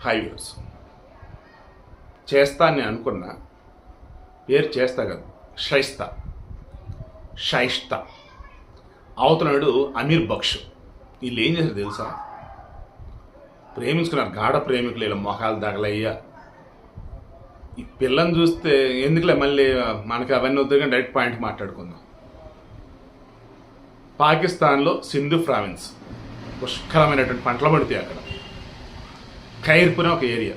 Highways. చేస్తా అని నేను అనుకున్నా. పేరు చేస్తా కాదు షైస్తా. షైస్తా అవుతున్నాడు అమీర్ బక్ష్. వీళ్ళు ఏం చేశారు తెలుసా? ప్రేమించుకున్నారు. గాఢ ప్రేమికులు ఇలా మొహాలు తగలయ్యా. ఈ పిల్లని చూస్తే ఎందుకులే మళ్ళీ మనకి అవన్నీ వద్దు కానీ డైరెక్ట్ పాయింట్ మాట్లాడుకుందాం. పాకిస్తాన్లో సింధు ప్రావిన్స్ పుష్కలమైనటువంటి పంటలు పడితే అక్కడ. ఖైర్పున ఒక ఏరియా.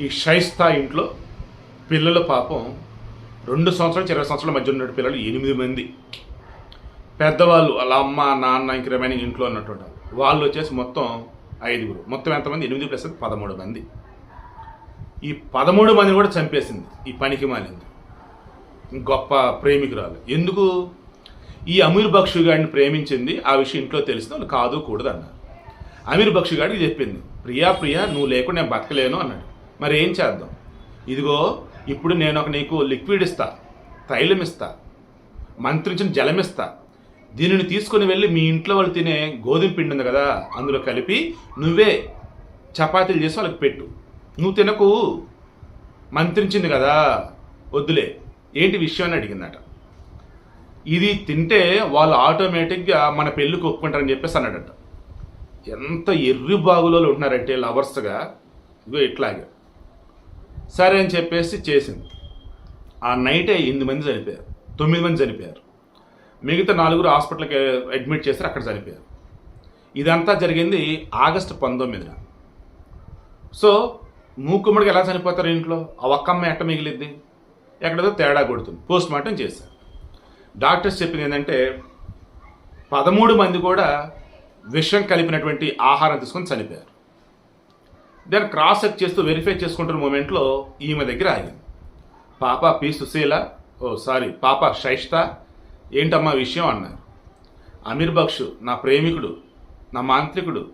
ఈ షైస్తా ఇంట్లో పిల్లల పాపం రెండు సంవత్సరాలు ఇరవై సంవత్సరాల మధ్య ఉన్న పిల్లలు ఎనిమిది మంది. పెద్దవాళ్ళు వాళ్ళ అమ్మ నాన్న ఇంక రిమైనింగ్ ఇంట్లో ఉన్నటువంటి వాళ్ళు. వచ్చేసి మొత్తం ఐదుగురు. మొత్తం ఎంతమంది? ఎనిమిది ప్లస్ పదమూడు మంది. ఈ పదమూడు మంది కూడా చంపేసింది. ఈ పనికి మాలింది. గొప్ప ప్రేమికురాలు. ఎందుకు? ఈ అమీర్ బక్షు గారిని ప్రేమించింది ఆ విషయం ఇంట్లో తెలిస్తే వాళ్ళు కాదు కూడదు అన్నారు. అమీర్ బక్షి గారికి చెప్పింది ప్రియా ప్రియా నువ్వు లేకుండా నేను బతకలేను అన్నాడు. మరి ఏం చేద్దాం? ఇదిగో ఇప్పుడు నేను ఒక నీకు లిక్విడ్ ఇస్తా తైలం ఇస్తా మంత్రించిన జలం ఇస్తా. దీనిని తీసుకొని వెళ్ళి మీ ఇంట్లో వాళ్ళు తినే గోధుమ పిండి ఉంది కదా అందులో కలిపి నువ్వే చపాతీలు చేసి వాళ్ళకి పెట్టు. నువ్వు తినకు మంత్రించింది కదా వద్దులే. ఏంటి విషయం? అని అడిగిందట. ఇది తింటే వాళ్ళు ఆటోమేటిక్గా మన పెళ్ళికి ఒప్పుకుంటారని చెప్పేసి అన్నాడట. ఎంత ఎర్రి బాగులో ఉంటున్నారంటే లవర్స్గా ఇగో ఇట్లాగే. సరే అని చెప్పేసి చేసింది. ఆ నైటే ఎనిమిది మంది చనిపోయారు. తొమ్మిది మంది చనిపోయారు. మిగతా నలుగురు హాస్పిటల్కి అడ్మిట్ చేశారు అక్కడ చనిపోయారు. ఇదంతా జరిగింది ఆగస్టు పంతొమ్మిదిన. సో మూకుమ్మడికి ఎలా చనిపోతారు ఇంట్లో? ఆ ఒక్కమ్మ ఎట్ట మిగిలిద్ది? ఎక్కడదో తేడా కొడుతుంది. పోస్ట్ మార్టం చేశారు. డాక్టర్స్ చెప్పింది ఏంటంటే పదమూడు మంది కూడా విషం కలిపినటువంటి ఆహారం తీసుకొని చనిపోయారు. దాన్ని క్రాస్ చెక్ చేస్తూ వెరిఫై చేసుకుంటున్న మూమెంట్లో ఈమె దగ్గర ఆగింది. పాప పి. సుశీల ఓ సారీ పాప శైష్త ఏంటమ్మా విషయం అన్నారు. అమీర్ బక్షు నా ప్రేమికుడు నా మాంత్రికుడు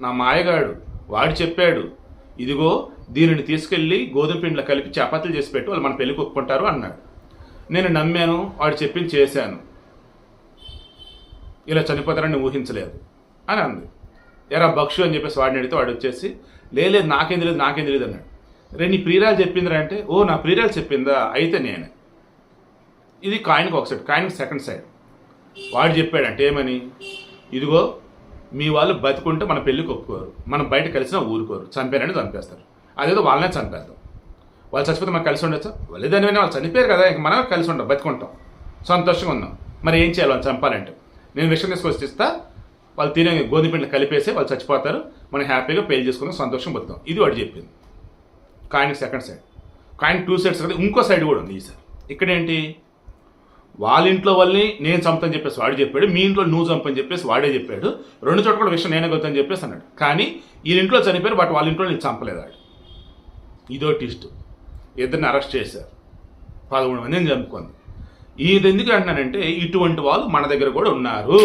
నా మాయగాడు వాడు చెప్పాడు ఇదిగో దీనిని తీసుకెళ్ళి గోధుమ పిండిలో కలిపి చపాతీలు చేసి పెట్టు వాళ్ళు మన పెళ్ళి ఒప్పుకుంటారు అన్నాడు. నేను నమ్మాను వాడు చెప్పింది చేశాను. ఇలా చనిపోతారని ఊహించలేదు. అని అంది. ఎరా బక్షు అని చెప్పేసి వాడిని అడిగితే వాడు వచ్చేసి లేదు నాకేం తెలియదు నాకేం తెలియదు అన్నాడు. రే నీ ప్రియురాలు చెప్పిందిరా అంటే? ఓ నా ప్రియురాలు చెప్పిందా? అయితే నేను. ఇది కాయిన్కి ఒక సైడ్ కాయిన్కి సెకండ్ సైడ్. వాడు చెప్పాడంటే ఏమని? ఇదిగో మీ వాళ్ళు బతుకుంటే మన పెళ్ళికి ఒప్పుకోరు. మనం బయట కలిసినా ఊరుకోరు. చంపారని చంపేస్తారు. అదేదో వాళ్ళనే చంపేద్దాం వాళ్ళు చచ్చిపోతే మనం కలిసి ఉండొచ్చా? లేదని వాళ్ళు చనిపోయారు కదా ఇంక మనం కలిసి ఉంటాం బతుకుంటాం. సంతోషంగా ఉన్నాం మరి ఏం చేయాలి? వాళ్ళు చంపాలంటే. నేను విషయం తీసుకొచ్చి ఇస్తా వాళ్ళు తినే గోధుమ పిండి కలిపేసి వాళ్ళు చచ్చిపోతారు. మనం హ్యాపీగా పెళ్ళి చేసుకుని సంతోషం బతుకుతాం. ఇది వాడు చెప్పింది. Coin second side. Coin two sides కదా ఇంకో సైడ్ కూడా ఉంది ఈసారి ఇక్కడ ఏంటి వాళ్ళ ఇంట్లో వాళ్ళని నేను చంపుతాను చెప్పేసి వాడు చెప్పాడు మీ ఇంట్లో నువ్వు చంపని చెప్పేసి వాడే చెప్పాడు. రెండు చోట్ల కూడా విషయం నేనే కొద్దని చెప్పేసి అన్నాడు. కానీ వీళ్ళ ఇంట్లో చనిపోయారు బట్ వాళ్ళ ఇంట్లో నేను చంపలేదు వాడు ఇదో టిస్ట్ ఇద్దరిని అరెస్ట్ చేశారు. పదమూడు మందిని చంపుకుంది. ఇది ఎందుకు అంటున్నానంటే ఇటువంటి వాళ్ళు మన దగ్గర కూడా ఉన్నారు.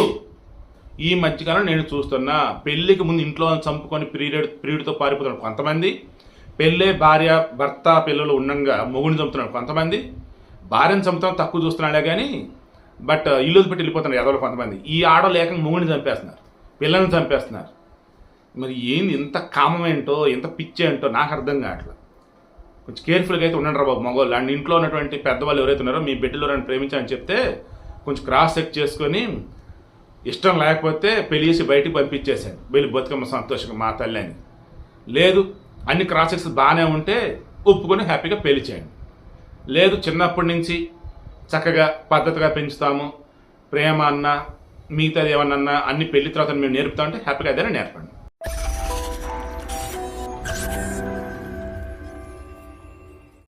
ఈ మధ్యకాలం నేను చూస్తున్నా పెళ్ళికి ముందు ఇంట్లో చంపుకొని పీరియడ్ పీరియడ్తో పారిపోతున్నారు కొంతమంది పెళ్ళే భార్య భర్త పిల్లలు ఉండంగా మొగుడిని చంపుతున్నాడు కొంతమంది భార్యను చంపుతాం తక్కువ చూస్తున్నాడే కానీ బట్ ఇల్లు పెట్టి వెళ్ళిపోతున్నారు ఎదవలు కొంతమంది. ఈ ఆడ లేక మొగుడిని చంపేస్తున్నారు పిల్లల్ని చంపేస్తున్నారు. మరి ఏంది ఇంత కామం ఏంటో ఎంత పిచ్చి ఏంటో నాకు అర్థం కావట్లేదు. కొంచెం కేర్ఫుల్గా అయితే ఉండండి రా బాబు మగవాళ్ళు. అండ్ ఇంట్లో ఉన్నటువంటి పెద్దవాళ్ళు ఎవరైతే ఉన్నారో మీ బిడ్డలు ఎవరైనా ప్రేమించాలని చెప్తే కొంచెం క్రాస్ చెక్ చేసుకొని ఇష్టం లేకపోతే పెళ్ళేసి బయటికి పంపించేశాను. వెళ్ళి బతుకమ్మ సంతోషంగా మా తల్లి అని. లేదు అన్ని క్రాసెస్ బాగానే ఉంటే ఒప్పుకొని హ్యాపీగా పెళ్ళి చేయండి. లేదు చిన్నప్పటి నుంచి చక్కగా పద్ధతిగా పెంచుతాము. ప్రేమ అన్న మిగతాది ఏమన్నా అన్ని పెళ్ళి తర్వాత మేము నేర్పుతామంటే హ్యాపీగా అదే నేర్పండి.